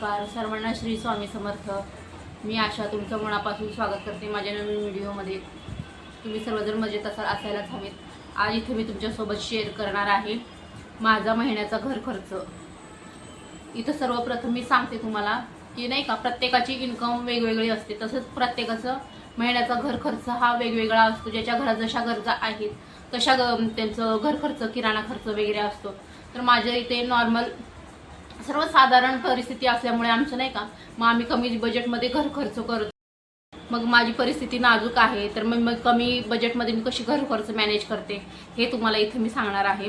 नमस्कार. सर्वांना श्री स्वामी समर्थ. मी आशा तुमचं मनापासून स्वागत करते माझ्या नवीन व्हिडिओमध्ये. तुम्ही सर्वजण मजेत असाल असायलाच हवेत. आज इथे मी तुमच्यासोबत शेअर करणार आहे माझा महिन्याचा घर खर्च. इथं सर्वप्रथम मी सांगते तुम्हाला की नाही का प्रत्येकाची इन्कम वेगवेगळी असते. तसंच प्रत्येकाचं महिन्याचा घर खर्च हा वेगवेगळा असतो. ज्याच्या घरात जशा गरजा आहेत तशा ग- त्यांचं घर खर्च किराणा खर्च वगैरे असतो. तर माझ्या इथे नॉर्मल सर्वसाधारण परिस्थिती असल्यामुळे आमचं नाही का मग आम्ही कमी बजेटमध्ये घर खर्च करतो. मग माझी परिस्थिती नाजूक आहे तर मग मग कमी बजेटमध्ये मी कशी घर खर्च मॅनेज करते हे तुम्हाला इथे मी सांगणार आहे.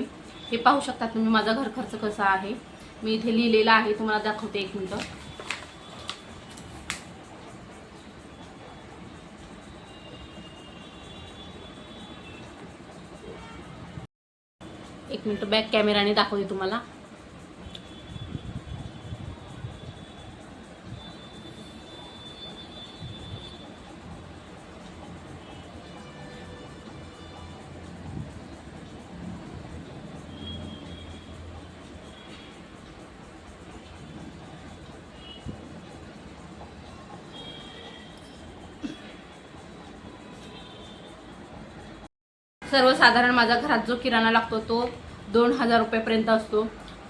हे पाहू शकता तुम्ही माझा घर खर्च कसा आहे. मी इथे लिहिलेला आहे तुम्हाला दाखवते एक मिनटं. एक मिनटं बॅक कॅमेराने दाखवते तुम्हाला. सर्वसाधारण माझा घरात जो किराणा लागतो तो दोन हजार रुपयापर्यंत असतो.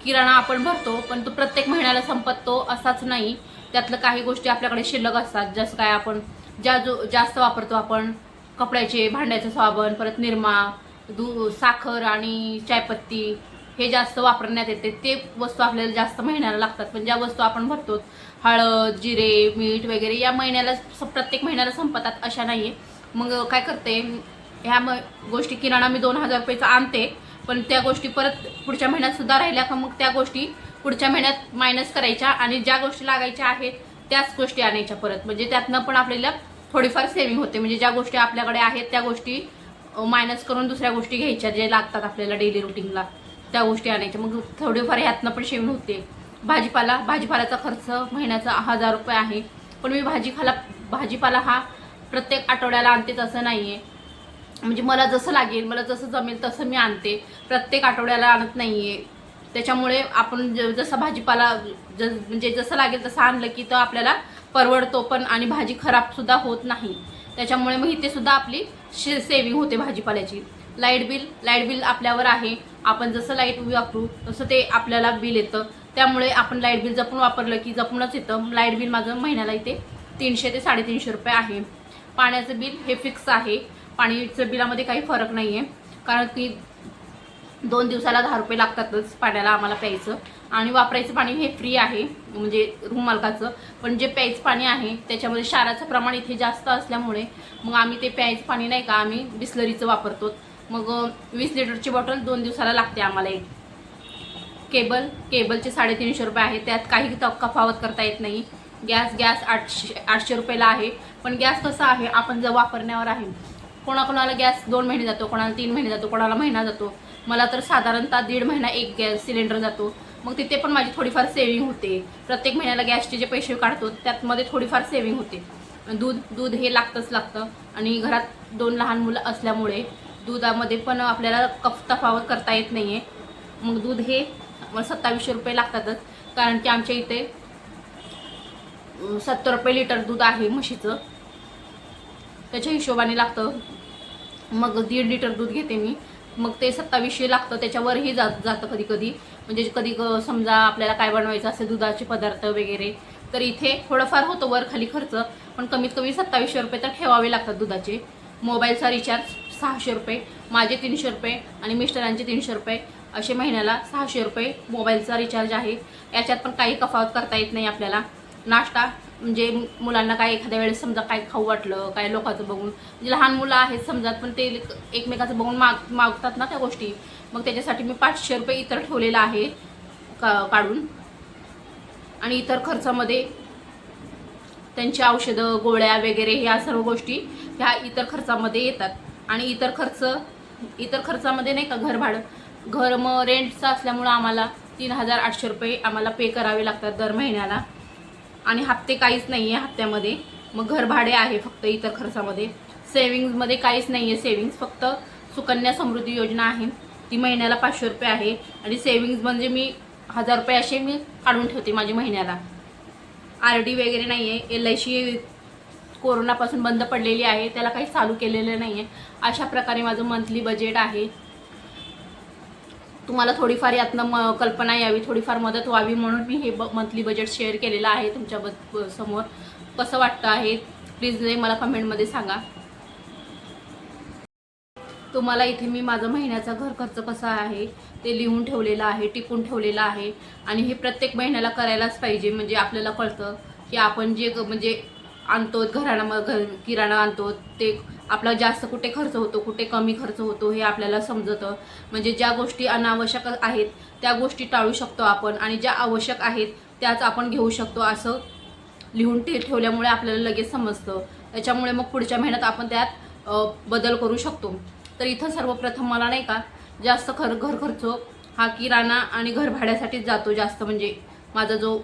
किराणा आपण भरतो पण तो प्रत्येक महिन्याला संपत तो असाच नाही. त्यातलं काही गोष्टी आपल्याकडे शिल्लक असतात जसं काय आपण ज्या जो जास्त वापरतो आपण कपड्याचे भांड्याचं साबण परत निरमा दू साखर आणि चायपत्ती हे जास्त वापरण्यात येते. ते वस्तू आपल्याला जास्त महिन्याला लागतात पण ज्या वस्तू आपण भरतो हळद जिरे मीठ वगैरे या महिन्याला स- प्रत्येक महिन्याला संपतात अशा नाही आहे मग काय करते ह्या मग गोष्टी किराणा मी दोन हजार रुपयेचा आणते पण त्या गोष्टी परत पुढच्या महिन्यात सुद्धा राहिल्या का मग त्या गोष्टी पुढच्या महिन्यात मायनस करायच्या आणि ज्या गोष्टी लागायच्या आहेत त्याच गोष्टी आणायच्या परत. म्हणजे त्यातनं पण आपल्याला थोडीफार सेव्हिंग होते. म्हणजे ज्या गोष्टी आपल्याकडे आहेत त्या गोष्टी मायनस करून दुसऱ्या गोष्टी घ्यायच्या जे लागतात आपल्याला डेली रुटीनला त्या गोष्टी आणायच्या. मग थोडीफार ह्यातनं पण सेव्हिंग होते. भाजीपाला भाजीपाल्याचा खर्च महिन्याचा हजार रुपये आहे. पण मी भाजीपाला भाजीपाला हा प्रत्येक आठवड्याला आणते तसं नाही आहे म्हणजे मला जसं लागेल मला जसं जमेल तसं मी आणते. प्रत्येक आठवड्याला आणत नाही आहे त्याच्यामुळे आपण ज- जसा भाजीपाला ज म्हणजे जसं लागेल तसं आणलं की तर आपल्याला परवडतो पण आणि भाजी खराबसुद्धा होत नाही. त्याच्यामुळे मग इथे सुद्धा आपली शे सेविंग होते भाजीपाल्याची. लाइट बिल लाइट बिल आपल्यावर आहे. आपण जसं लाइट वापरू तसं ते आपल्याला बिल येतं. त्यामुळे आपण लाइट बिल जपून वापरलं की जपूनच येतं. लाइट बिल माझं महिन्याला इथे तीनशे ते साडेतीनशे रुपये आहे. पाण्याचं बिल हे फिक्स आहे. पाणीचं बिलामध्ये काही फरक नाही आहे कारण की दोन दिवसाला दहा रुपये लागतातच पाण्याला आम्हाला प्यायचं. आणि वापरायचं पाणी हे फ्री आहे म्हणजे रूम मालकाचं. पण जे प्यायचं पाणी आहे त्याच्यामध्ये क्षाराचं प्रमाण इथे जास्त असल्यामुळे मग आम्ही ते प्यायचं पाणी नाही का आम्ही बिस्लरीचं वापरतो. मग वीस लिटरची बॉटल दोन दिवसाला लागते आम्हाला एक. केबल केबलचे साडेतीनशे रुपये आहे. त्यात काही तफावत करता येत नाही. गॅस गॅस आठशे आठशे रुपयाला आहे. पण गॅस कसा आहे आपण जर वापरण्यावर आहे कोणाकोणाला गॅस दोन महिने जातो कोणाला तीन महिने जातो कोणाला महिना जातो. मला तर साधारणतः दीड महिना एक गॅस सिलेंडर जातो. मग तिथे पण माझी थोडीफार सेविंग होते. प्रत्येक महिन्याला गॅसचे जे पैसे काढतो त्यातमध्ये थोडीफार सेविंग होते. दूध दूध हे लागतंच लागतं. आणि घरात दोन लहान मुलं असल्यामुळे दुधामध्ये पण आपल्याला कफ तफावत करता येत नाही आहे मग दूध हे सत्तावीसशे रुपये लागतातच. कारण की आमच्या इथे सत्तर रुपये लिटर दूध आहे म्हशीचं. त्याच्या हिशोबाने लागतं. मग दीड लिटर दूध घेते मी. मग ते सत्तावीसशे लागतं त्याच्यावरही जात जातं कधी कधी म्हणजे कधी क- समजा आपल्याला काय बनवायचं असेल दुधाचे पदार्थ वगैरे तर इथे थोडंफार होतं वर खाली खर्च पण कमीत कमी सत्तावीसशे रुपये तर ठेवावे लागतात दुधाचे. मोबाईलचा रिचार्ज सहाशे रुपये माझे तीनशे रुपये आणि मिस्टरांचे तीनशे रुपये. असे महिन्याला सहाशे रुपये मोबाईलचा रिचार्ज आहे. याच्यात पण काही कफावत करता येत नाही आपल्याला. नाश्ता म्हणजे मुलांना काय एखाद्या वेळेस समजा काय खाऊ वाटलं काय लोकांचं बघून म्हणजे लहान मुलं आहेत समजा पण ते एकमेकाचं बघून माग मागतात ना त्या गोष्टी. मग त्याच्यासाठी मी पाचशे रुपये इतर ठेवलेलं आहे का काढून. आणि इतर खर्चामध्ये त्यांची औषधं गोळ्या वगैरे ह्या सर्व गोष्टी ह्या इतर खर्चामध्ये येतात. आणि इतर खर्च इतर खर्चामध्ये नाही का घर भाडं घर मग रेंटचं असल्यामुळं आम्हाला तीन हजार आठशे रुपये आम्हाला पे करावे लागतात दर महिन्याला. आणि हप्ते काहीच नाही आहे हप्त्यामध्ये. मग घर भाडे आहे फक्त इतर खर्चामध्ये. सेविंग्जमध्ये काहीच नाही आहे सेविंग्ज फक्त सुकन्या समृद्धी योजना आहे. ती महिन्याला पाचशे रुपये आहे आणि सेविंग्ज म्हणजे मी हजार रुपये असे मी काढून ठेवते माझ्या महिन्याला. आर डी वगैरे नाही आहे एल आय सी कोरोनापासून बंद पडलेली आहे त्याला काही चालू केलेलं नाही आहे अशा प्रकारे माझं मंथली बजेट आहे. तुम्हाला थोडीफार यातनं म कल्पना यावी थोडीफार मदत व्हावी म्हणून मी हे ब मंथली बजेट शेअर केलेलं आहे तुमच्या ब समोर. कसं वाटतं आहे? प्लीज मला कमेंटमध्ये सांगा. तुम्हाला इथे मी माझं महिन्याचा घर खर्च कसा आहे ते लिहून ठेवलेलं आहे टिपून ठेवलेलं आहे. आणि हे प्रत्येक महिन्याला करायलाच पाहिजे म्हणजे आपल्याला कळतं की आपण जे ग- म्हणजे आणतो घराणा घर किराणा आणतो ते आपला जास्त कुठे खर्च होतो कुठे कमी खर्च होतो हे आपल्याला समजतं. म्हणजे ज्या गोष्टी अनावश्यक आहेत त्या गोष्टी टाळू शकतो आपण आणि ज्या आवश्यक आहेत त्याच आपण घेऊ शकतो असं लिहून ठे ठेवल्यामुळे आपल्याला लगेच समजतं. त्याच्यामुळे मग पुढच्या महिन्यात आपण त्यात बदल करू शकतो. तर इथं सर्वप्रथम मला नाही का जास्त खर घर खर्च हा किराणा आणि घर भाड्यासाठीच जातो जास्त. म्हणजे माझा जो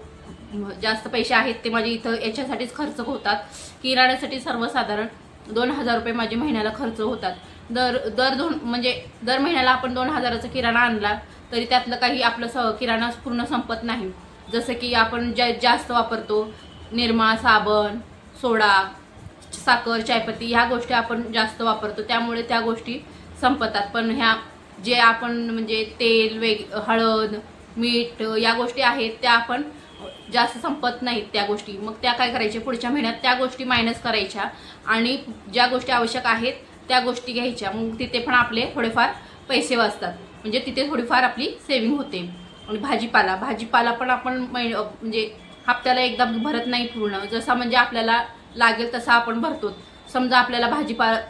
जास्त पैसे आहेत ते माझे इथं याच्यासाठीच खर्च होतात. किराण्यासाठी सर्वसाधारण दोन हजार रुपये माझे महिन्याला खर्च होतात. दर दर दोन म्हणजे दर महिन्याला आपण दोन हजाराचा किराणा आणला तरी त्यातलं काही आपलं स किराणा पूर्ण संपत नाही. जसं की आपण जा जास्त वापरतो निरमा साबण सोडा साखर चायपत्ती ह्या गोष्टी आपण जास्त वापरतो. त्यामुळे त्या गोष्टी संपतात. पण ह्या जे आपण म्हणजे तेल वेग हळद मीठ या गोष्टी आहेत त्या आपण जास्त संपत नाहीत त्या गोष्टी. मग त्या काय करायच्या? पुढच्या महिन्यात त्या गोष्टी मायनस करायच्या आणि ज्या गोष्टी आवश्यक आहेत त्या गोष्टी घ्यायच्या. मग तिथे पण आपले थोडेफार पैसे वाचतात. म्हणजे तिथे थोडीफार आपली सेविंग होते. आणि भाजीपाला भाजीपाला पण आपण मै म्हणजे हप्त्याला एकदा भरत नाही पूर्ण. जसा म्हणजे आपल्याला लागेल तसा आपण भरतो. समजा आपल्याला भाजीपाला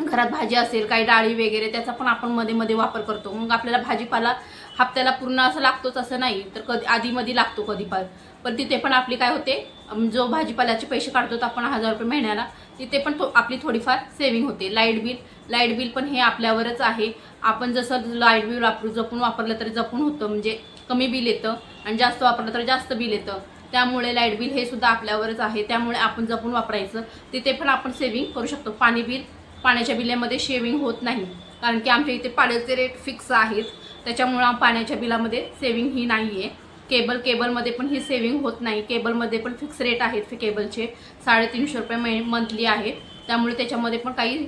घरात भाजी असेल काही डाळी वगैरे त्याचा पण आपण मध्ये मध्ये वापर करतो. मग आपल्याला भाजीपाला हप्त्याला पूर्ण असं लागतोच असं नाही. तर कधी आधीमध्ये लागतो कधी पण पण तिथे पण आपली काय होते जो भाजीपाल्याचे पैसे काढतो आपण हजार रुपये महिन्याला तिथे पण थो आपली थोडीफार सेविंग होते. लाइट बिल लाइट बिल पण हे आपल्यावरच आहे. आपण जसं लाइट बिल वापरू जपून वापरलं तरी जपून होतं. म्हणजे कमी बिल येतं आणि जास्त वापरलं तर जास्त बिल येतं. त्यामुळे लाइट बिल हे सुद्धा आपल्यावरच आहे. त्यामुळे आपण जपून वापरायचं. तिथे पण आपण सेविंग करू शकतो. पाणी बिल पाण्याच्या बिलामध्ये शेविंग होत नाही. कारण की आमच्या इथे पाण्याचे रेट फिक्स आहेत. त्याच्यामुळं पाण्याच्या बिलामध्ये सेविंग ही नाही आहे केबल केबलमध्ये पण ही सेविंग होत नाही. केबलमध्ये पण फिक्स रेट आहेत केबलचे साडेतीनशे रुपये मै मंथली आहे त्यामुळे त्याच्यामध्ये पण काही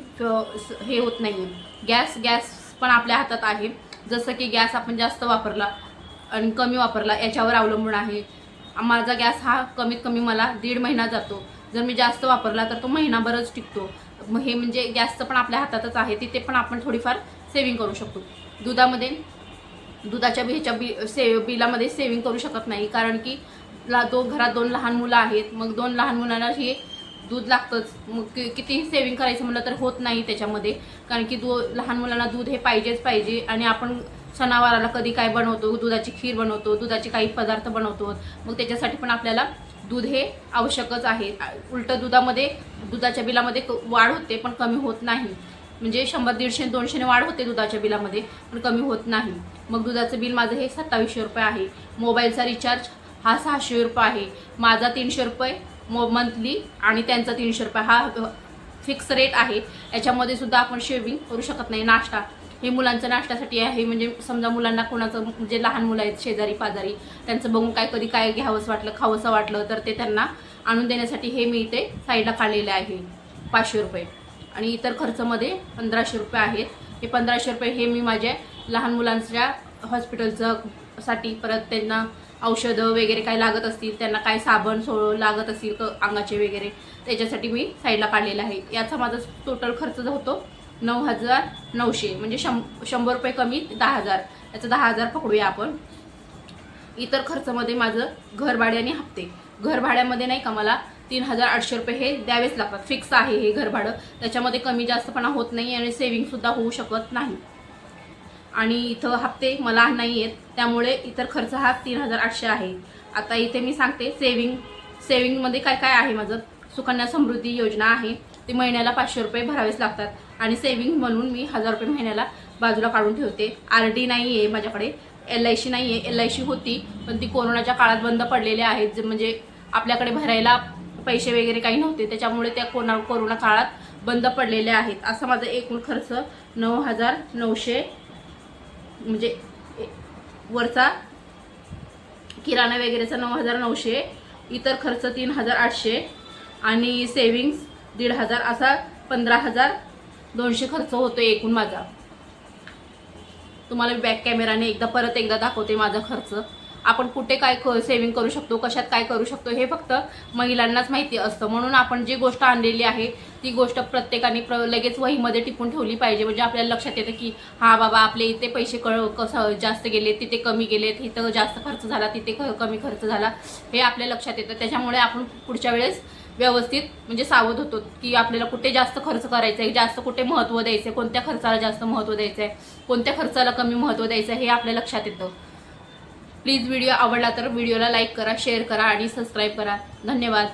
हे होत नाही आहे गॅस गॅस पण आपल्या हातात आहे. जसं की गॅस आपण जास्त वापरला आणि कमी वापरला याच्यावर अवलंबून आहे. माझा गॅस हा कमीत कमी मला दीड महिना जातो. जर मी जास्त वापरला तर तो महिनाभरच टिकतो. मग हे म्हणजे गॅसचं पण आपल्या हातातच आहे. तिथे पण आपण थोडीफार सेविंग करू शकतो. दुधामध्ये दुधाच्या ह्याच्या बी से बिलामध्ये सेविंग करू शकत नाही. कारण की ला दो घरात दोन लहान मुलं आहेत. मग दोन लहान मुलांना हे दूध लागतंच. मग कि- कितीही सेविंग करायचं म्हटलं तर होत नाही त्याच्यामध्ये. कारण की दो लहान मुलांना दूध हे पाहिजेच पाहिजे. आणि आपण सणावाराला कधी काय बनवतो? दुधाची खीर बनवतो. दुधाचे काही पदार्थ बनवतो. मग त्याच्यासाठी पण आपल्याला दूध हे आवश्यकच आहे. उलटं दुधामध्ये दुधाच्या बिलामध्ये क- वाढ होते पण कमी होत नाही. म्हणजे शंभर दीडशे दोनशेने वाढ होते दुधाच्या बिलामध्ये पण कमी होत नाही. मग दुधाचं बिल माझं हे सत्तावीसशे रुपये आहे. मोबाईलचा रिचार्ज हा सहाशे रुपये आहे. माझा तीनशे रुपये मो मंथली आणि त्यांचा तीनशे रुपये हा फिक्स रेट आहे. याच्यामध्ये सुद्धा आपण शेविंग करू शकत नाही. नाश्ता हे मुलांचं नाश्त्यासाठी आहे. म्हणजे समजा मुलांना कोणाचं म्हणजे लहान मुलं आहेत शेजारी पाजारी त्यांचं बघून काय कधी काय घ्यावंसं वाटलं खावंसं वाटलं तर ते त्यांना आणून देण्यासाठी हे मी इथे साईडला काढलेले आहे. पाचशे रुपये. आणि इतर खर्चमध्ये पंधराशे रुपये आहेत. हे पंधराशे रुपये हे मी माझ्या लहान मुलांच्या हॉस्पिटलचं साठी परत त्यांना औषधं वगैरे काय लागत असतील त्यांना काय साबण सो लागत असतील क अंगाचे वगैरे त्याच्यासाठी मी साईडला काढलेला आहे. याचा माझा टोटल खर्च जो होतो नऊ हजार नऊशे म्हणजे शं शंभर रुपये कमी दहा हजार. याचा दहा हजार पकडूया आपण. इतर खर्चामध्ये माझं घर हप्ते. घर भाड्यामध्ये नाही का मला तीन हजार आठशे रुपये हे द्यावेच लागतात. फिक्स आहे हे घरभाडं. त्याच्यामध्ये कमी जास्तपणा होत नाही आणि सेविंगसुद्धा होऊ शकत नाही. आणि इथं हप्ते मला नाही आहेत त्यामुळे इतर खर्च हा तीन हजार आठशे आहे. आता इथे मी सांगते सेविंग सेविंगमध्ये काय काय आहे माझं? सुकन्या समृद्धी योजना आहे. ती महिन्याला पाचशे रुपये भरावेच लागतात. आणि सेविंग म्हणून मी हजार रुपये महिन्याला बाजूला काढून ठेवते. आर डी नाही आहे माझ्याकडे. एल आय सी नाही आहे एल आय सी होती पण ती कोरोनाच्या काळात बंद पडलेली आहेत. जे म्हणजे आपल्याकडे भरायला पैसे वगैरे काही नव्हते त्याच्यामुळे त्या कोणा कोरोना काळात बंद पडलेल्या आहेत. असा माझा एकूण खर्च नऊ हजार नऊशे म्हणजे वरचा किराणा वगैरेचा नऊ हजार नऊशे इतर खर्च तीन हजार आठशे आणि सेविंग्स दीड हजार असा पंधरा हजार दोनशे खर्च होतो एकूण माझा. तुम्हाला बॅक कॅमेराने एकदा परत एकदा दाखवते माझा खर्च. आपण कुठे काय सेव्हिंग करू शकतो कशात काय करू शकतो हे फक्त महिलांनाच माहिती असतं. म्हणून आपण जी गोष्ट आणलेली आहे ती गोष्ट प्रत्येकाने प्र लगेच वहीमध्ये टिपून ठेवली पाहिजे. म्हणजे आपल्याला लक्षात येतं की हा बाबा आपले इथे पैसे कळ कसं जास्त गेले तिथे कमी गेलेत इथं जास्त खर्च झाला तिथे ख कमी खर्च झाला हे आपल्या लक्षात येतं. त्याच्यामुळे आपण पुढच्या वेळेस व्यवस्थित म्हणजे सावध होतो की आपल्याला कुठे जास्त खर्च करायचा आहे जास्त कुठे महत्त्व द्यायचं आहे कोणत्या खर्चाला जास्त महत्त्व द्यायचं आहे कोणत्या खर्चाला कमी महत्त्व द्यायचं आहे हे आपल्या लक्षात येतं. प्लीज व्हिडिओ आवडला तर व्हिडिओला लाईक करा शेअर करा आणि सबस्क्राईब करा. धन्यवाद.